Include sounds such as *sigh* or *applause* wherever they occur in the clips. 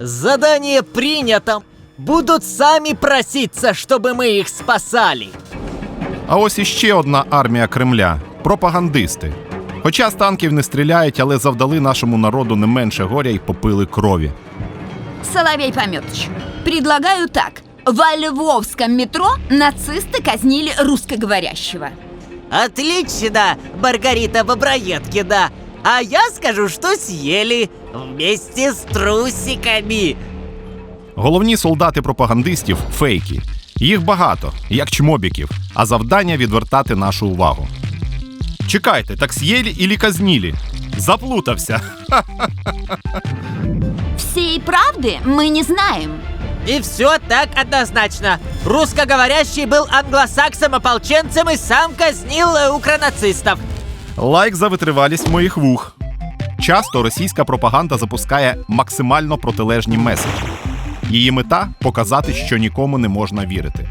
Задание принято. Будут сами проситься, чтобы мы их спасали. А ось іще одна армія Кремля пропагандисти. Хоча з танків не стріляють, але завдали нашому народу не менше горя і попили крові. Соловей Пометыч, предлагаю так. Во Львовском метро нацисты казнили русскоговорящего. Отлично, Маргарита Боброедкина. А я скажу, что съели вместе с трусиками. Головні солдати пропагандистів фейки. Їх багато, як чмобіків, а завдання відвертати нашу увагу. Чекайте, так съели *laughs* или казнили? Заплутався. Всей правды мы не знаем. И все так однозначно. Русскоговорящий был англосаксом-ополченцем и сам казнил э, укронацистов. Лайк за витривалість моїх вух. Часто російська пропаганда запускає максимально протилежні меседжі. Її мета показати, що нікому не можна вірити.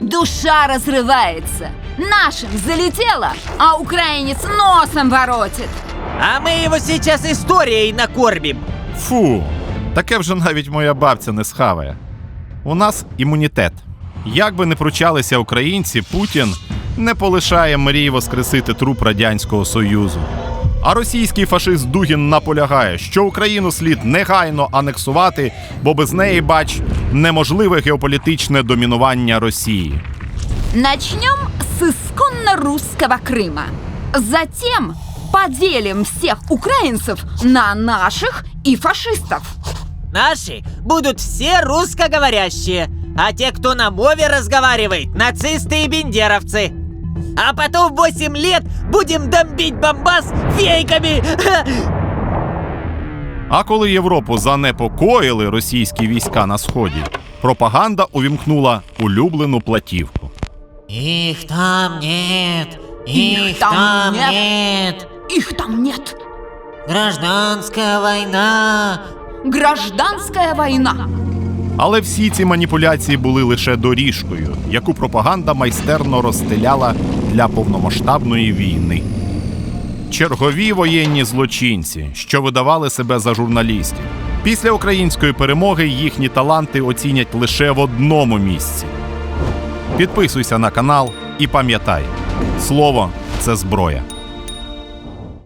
Душа разрывается. Нашим залетело, а украинец носом воротит. А мы его сейчас историей накормим. Фу, таке вже навіть моя бабця не схаває. У нас імунітет. Як би не пручалися українці, Путін не полишає мрій воскресити труп Радянського Союзу. А російський фашист Дугін наполягає, що Україну слід негайно анексувати, бо без неї, бач, неможливе геополітичне домінування Росії. Начнем с исконно русского Крыма. Затем поделим всех украинцев на наших и фашистов. Наши будут все русскоговорящие, а те, кто на мове разговаривает, нацисты и бендеровцы. А потом 8 лет будем бомбить Бомбас фейками. А коли Європу занепокоїли російські війська на сході, пропаганда увімкнула улюблену платівку. Их там нет, Их там нет. нет. Их там нет. Гражданская война. Гражданская война. Але всі ці маніпуляції були лише доріжкою, яку пропаганда майстерно розстеляла для повномасштабної війни. Чергові воєнні злочинці, що видавали себе за журналістів. Після української перемоги їхні таланти оцінять лише в одному місці. Підписуйся на канал і пам'ятай, слово це зброя.